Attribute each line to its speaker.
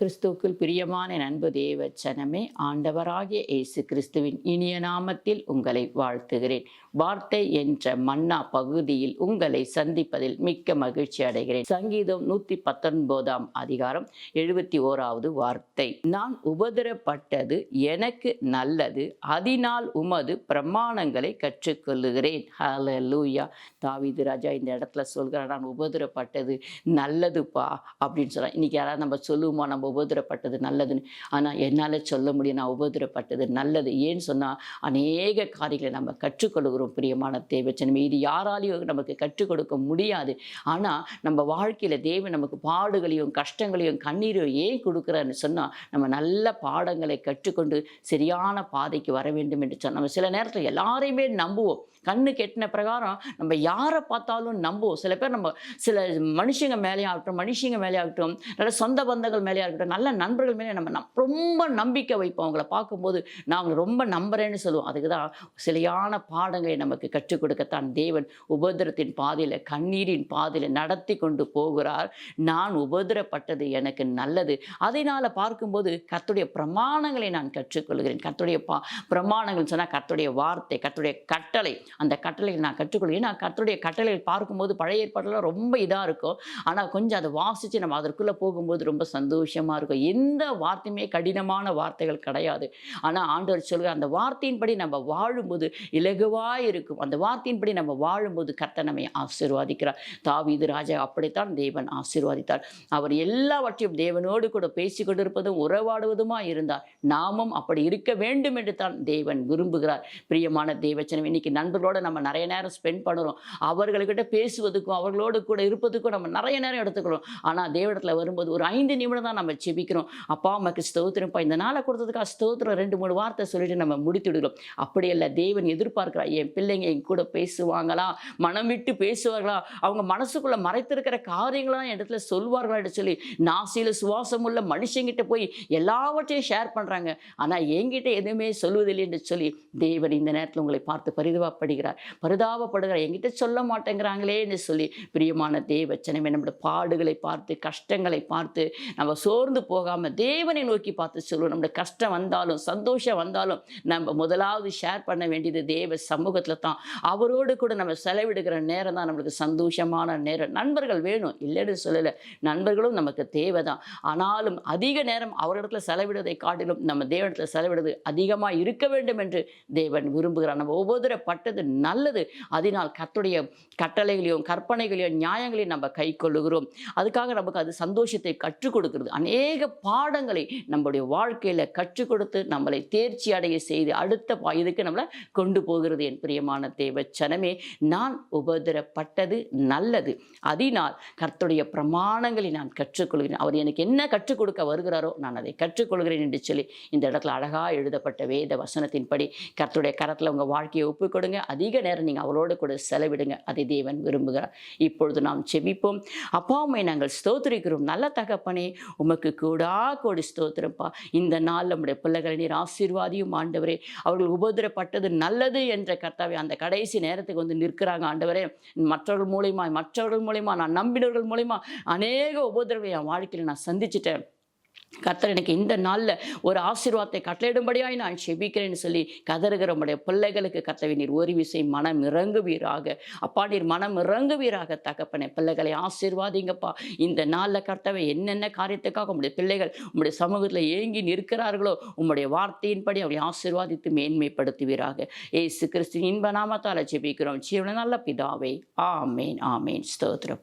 Speaker 1: கிறிஸ்துவுக்குள் பிரியமான நண்பு தேவச்சனமே சனமே ஆண்டவராகிய இயேசு கிறிஸ்துவின் இனிய நாமத்தில் உங்களை வாழ்த்துகிறேன். வார்த்தை என்ற மன்னா பகுதியில் உங்களை சந்திப்பதில் மிக்க மகிழ்ச்சி அடைகிறேன். சங்கீதம் நூத்தி பத்தொன்பதாம் அதிகாரம் எழுபத்தி ஓராவது வார்த்தை. நான் உபதிரப்பட்டது எனக்கு நல்லது அதனால் உமது பிரமாணங்களை கற்றுக்கொள்ளுகிறேன். அல லூயா தாவிது ராஜா இந்த இடத்துல சொல்கிறார் நான் உபதிரப்பட்டது நல்லதுப்பா அப்படின்னு சொல்கிறேன் இன்றைக்கி யாராவது நம்ம சொல்லுவோமா நம்ம உபதிரப்பட்டது நல்லதுன்னு. ஆனால் என்னால் சொல்ல முடியும் நான் உபதிரப்பட்டது நல்லது. ஏன்னு சொன்னால் அநேக காரியங்களை நம்ம கற்றுக்கொள்கிறோம் பிரியமான தேவச்சனமே. இது யாராலையும் நமக்கு கற்றுக் கொடுக்க முடியாது. ஆனால் நம்ம வாழ்க்கையில் தேவன் நமக்கு பாடுகளையும் கஷ்டங்களையும் கண்ணீரையும் ஏன் கொடுக்குறான்னு சொன்னால் நம்ம நல்ல பாடங்களை கற்றுக்கொண்டு சரியான பாதைக்கு வர வேண்டும் என்று சொன்னால் நம்ம சில நேரத்தில் எல்லாரையுமே நம்புவோம். கண்ணு கெட்டின பிரகாரம் நம்ம யாரை பார்த்தாலும் நம்புவோம். சில பேர் நம்ம சில மனுஷங்க மேலே ஆகட்டும் மனுஷங்க மேலே ஆகட்டும் நல்ல சொந்த பந்தங்கள் மேலே இருக்கிற நல்ல நண்பர்கள் மேலே நம்ம நம்- ரொம்ப நம்பிக்கை வைப்போம். அவங்கள பார்க்கும்போது நான் அவங்களை ரொம்ப நம்புகிறேன்னு சொல்லுவோம். அதுக்கு தான் சிலையான பாடங்களை நமக்கு கற்றுக் கொடுக்கத்தான் தேவன் உபதிரத்தின் பாதையில் கண்ணீரின் பாதையில் நடத்தி கொண்டு போகிறார். நான் உபதிரப்பட்டது எனக்கு நல்லது. அதனால் பார்க்கும்போது கத்துடைய பிரமாணங்களை நான் கற்றுக்கொள்கிறேன் கத்துடைய பா பிரமாணங்கள் சொன்னால் கத்துடைய வார்த்தை கத்துடைய கட்டளை. அந்த கட்டளையில் நான் கற்றுக்கொள்கிறேன் நான் கத்துடைய கட்டளையில் பார்க்கும்போது பழைய ஏற்பாடுலாம் ரொம்ப இதாக இருக்கும். ஆனால் கொஞ்சம் அதை வாசித்து நம்ம அதற்குள்ளே போகும்போது ரொம்ப சந்தோஷம் சந்தோஷமாக இருக்கும். எந்த வார்த்தையுமே கடினமான வார்த்தைகள் கிடையாது. ஆனால் ஆண்டவர் சொல்கிற அந்த வார்த்தையின்படி நம்ம வாழும்போது இலகுவாக இருக்கும். அந்த வார்த்தையின்படி நம்ம வாழும்போது கர்த்தர் நம்மை ஆசீர்வாதிக்கிறார். தாவீது ராஜா அப்படித்தான் தேவன் ஆசீர்வாதித்தார். அவர் எல்லாவற்றையும் தேவனோடு கூட பேசி கொண்டிருப்பதும் உறவாடுவதுமாக இருந்தார். நாமும் அப்படி இருக்க வேண்டும் என்று தான் தேவன் விரும்புகிறார். பிரியமான தேவச்சனம் இன்னைக்கு நண்பர்களோட நம்ம நிறைய நேரம் ஸ்பெண்ட் பண்ணுறோம். அவர்கள்கிட்ட பேசுவதுக்கும் அவர்களோடு கூட இருப்பதுக்கும் நம்ம நிறைய நேரம் எடுத்துக்கிறோம் ஆனால் தேவடத்தில் வரும்போது ஒரு ஐந்து நிமிடம் தான் நம்ம செபிக்கிறோம். அப்பா அம்மாக்கு ஸ்தோத்திரம்ப்பா இந்த நாளை கொடுத்ததுக்காக ஸ்தோத்திரம். ரெண்டு மூணு வார்த்தை சொல்லிட்டு நம்ம முடித்து அப்படியல்ல தேவன் எதிர்பார்க்கிறா என் பிள்ளைங்க என் கூட பேசுவாங்களா? மனம் விட்டு பேசுவார்களா? அவங்க மனசுக்குள்ள மறைத்திருக்கிற காரியங்களாம் என் இடத்துல சொல்வார்களா என்று சொல்லி நாசியில் சுவாசம் உள்ள மனுஷங்கிட்ட போய் எல்லாவற்றையும் ஷேர் பண்ணுறாங்க ஆனால் என்கிட்ட எதுவுமே சொல்வதில்லை என்று சொல்லி தேவன் இந்த நேரத்தில் உங்களை பார்த்து பரிதாபப்படுகிறார். பரிதாபப்படுகிறார். என்கிட்ட சொல்ல மாட்டேங்கிறாங்களே என்று சொல்லி பிரியமான தேவச்சனமே நம்முடைய பாடுகளை பார்த்து கஷ்டங்களை பார்த்து நம்ம சோர்ந்து போகாமல் தேவனை நோக்கி பார்த்து சொல்லுவோம். நம்மளுடைய கஷ்டம் வந்தாலும் சந்தோஷம் வந்தாலும் நம்ம முதலாவது ஷேர் பண்ண வேண்டியது தேவ சமூகத்தில் தான். அவரோடு கூட நம்ம செலவிடுகிற நேரம் தான் நம்மளுக்கு சந்தோஷமான நேரம். நண்பர்கள் வேணும். இல்லைன்னு சொல்லலை. நண்பர்களும் நமக்கு தேவை தான் ஆனாலும் அதிக நேரம் அவரிடத்துல செலவிடுவதை காட்டிலும் நம்ம தேவனிடத்தில் செலவிடுவது அதிகமாக இருக்க வேண்டும் என்று தேவன் விரும்புகிறார். நம்ம ஒவ்வொரு பட்டது நல்லது. அதனால் கத்துடைய கட்டளைகளையும் கற்பனைகளையும் நியாயங்களையும் நம்ம கை கொள்ளுகிறோம். அதுக்காக நமக்கு அது சந்தோஷத்தை கற்றுக் கொடுக்கிறது. அநேக பாடங்களை நம்முடைய வாழ்க்கையில் கற்றுக் கொடுத்து நம்மளை தேர்ச்சி அடைய செய்து அடுத்த பா- இதுக்கு நம்மளை கொண்டு போகிறது என் பிரியமான தேவச்சனமே நான் உபதிரப்பட்டது நல்லது. அதனால் கர்த்துடைய பிரமாணங்களை நான் கற்றுக்கொள்கிறேன். அவர் எனக்கு என்ன கற்றுக் கொடுக்க வருகிறாரோ நான் அதை கற்றுக்கொள்கிறேன் என்று சொல்லி இந்த இடத்துல அழகாக எழுதப்பட்ட வேத வசனத்தின்படி கர்த்துடைய கரத்தில் உங்கள் வாழ்க்கையை ஒப்புக்கொடுங்க அதிக நேரம் நீங்கள் அவரோடு கூட செலவிடுங்க. அதை தேவன் விரும்புகிறார். இப்பொழுது நாம் செபிப்போம். அப்பா நாங்கள் ஸ்தோத்திரிக்கிறோம். நல்ல தகப்பனே உமக்கு கூடா கோடி ஸ்தோத்திரப்பா இந்த நாள் நம்முடைய பிள்ளைகளை நீர் ஆசீர்வாதியும் ஆண்டவரே. அவர்கள் உபதிரப்பட்டது நல்லது என்ற கர்த்தாவே அந்த கடைசி நேரத்துக்கு வந்து நிற்கிறாங்க ஆண்டவரே. மற்றவர்கள் மூலியமா மற்றவர்கள் மூலியமா நான் நம்பினவர்கள் மூலியமா அநேக உபதிரவை என் வாழ்க்கையில் நான் சந்திச்சிட்டேன். கத்தர் எனக்கு இந்த நாளில் ஒரு ஆசீர்வாதத்தை கட்டளையிடும்படியாய் நான் செபிக்கிறேன்னு சொல்லி கதறுகிற உடைய பிள்ளைகளுக்கு கர்த்தவை நீர் ஒரு விசை மனம் இறங்குவீராக. அப்பா நீர் மனம் இறங்குவீராக தகப்பனே. பிள்ளைகளை ஆசீர்வாதிங்கப்பா. இந்த நாளில் கர்த்தவை என்னென்ன காரியத்துக்காக உங்களுடைய பிள்ளைகள் உங்களுடைய சமூகத்தில் ஏங்கி நிற்கிறார்களோ உம்முடைய வார்த்தையின்படி அவளை ஆசீர்வாதித்து மேன்மைப்படுத்துவீராக. ஏசு கிறிஸ்து இன்ப நாமத்தால் ஜெபிக்கிறோம் ஜீவன நல்ல பிதாவே. ஆமேன் ஆமேன். ஸ்தோத்திரப்பா.